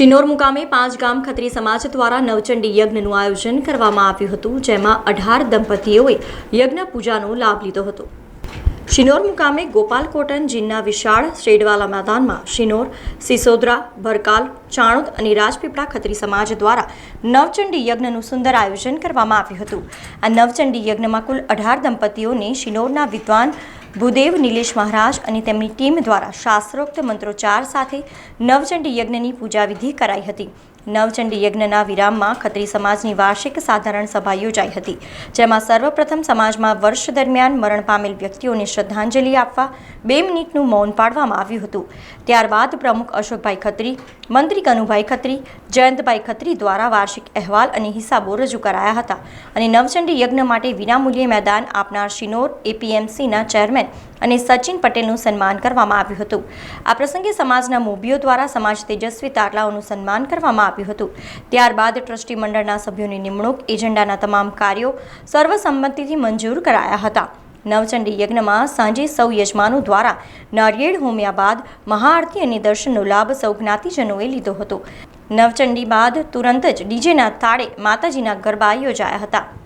શિનોર મુકામે પાંચ ગામ ખત્રી સમાજ દ્વારા નવચંડી યજ્ઞનું આયોજન કરવામાં આવ્યું હતું, જેમાં અઢાર દંપતીઓએ યજ્ઞ પૂજાનો લાભ લીધો હતો. શિનોર મુકામે ગોપાલ કોટન જીનના વિશાળ, શેડવાલા મેદાનમાં શિનોર, સિસોદરા, ભરકાલ, ચાણોદ અને રાજપીપળા ખત્રી સમાજ દ્વારા નવચંડી યજ્ઞનું સુંદર આયોજન કરવામાં આવ્યું હતું. આ નવચંડી યજ્ઞમાં કુલ અઢાર દંપતીઓને શિનોરના વિદ્વાન ભૂદેવ, નિલેશ મહારાજ અને તેમની ટીમ દ્વારા શાસ્ત્રોક્ત મંત્રોચ્ચાર સાથે નવચંડી યજ્ઞની પૂજાવિધિ કરાઈ હતી. નવચંડી યજ્ઞના વિરામમાં ખત્રી સમાજની વાર્ષિક સાધારણ સભા યોજાઈ હતી, જેમાં સર્વપ્રથમ સમાજમાં વર્ષ દરમિયાન મરણ પામેલ વ્યક્તિઓને શ્રદ્ધાંજલિ આપવા બે મિનિટનું મૌન પાડવામાં આવ્યું હતું. ત્યારબાદ પ્રમુખ અશોકભાઈ ખત્રી, મંત્રી કનુભાઈ ખત્રી, જયંતભાઈ ખત્રી દ્વારા વાર્ષિક અહેવાલ અને હિસાબો રજૂ કરાયા હતા અને નવચંડી યજ્ઞ માટે વિનામૂલ્યે મેદાન આપનાર શિનોર, એપીએમસીના ચેરમેન અને સચિન પટેલનું સન્માન કરવામાં આવ્યું હતું. આ પ્રસંગે સમાજના મોભીઓ દ્વારા સમાજ તેજસ્વી તારલાઓનું સન્માન કરવામાં આવ્યું હતું. ત્યારબાદ ટ્રસ્ટી મંડળના સભ્યોની નિમણૂક, એજન્ડાના તમામ કાર્યો સર્વસંમતિથી મંજૂર કરાયા હતા. નવચંડી યજ્ઞમાં સાંજે સૌ યજમાનો દ્વારા નારિયેળ હોમ્યા બાદ મહાઆરતી અને દર્શનનો લાભ સૌ જ્ઞાતિજનોએ લીધો હતો. નવચંડી બાદ તુરંત જ ડીજેના તાળે માતાજીના ગરબા યોજાયા હતા.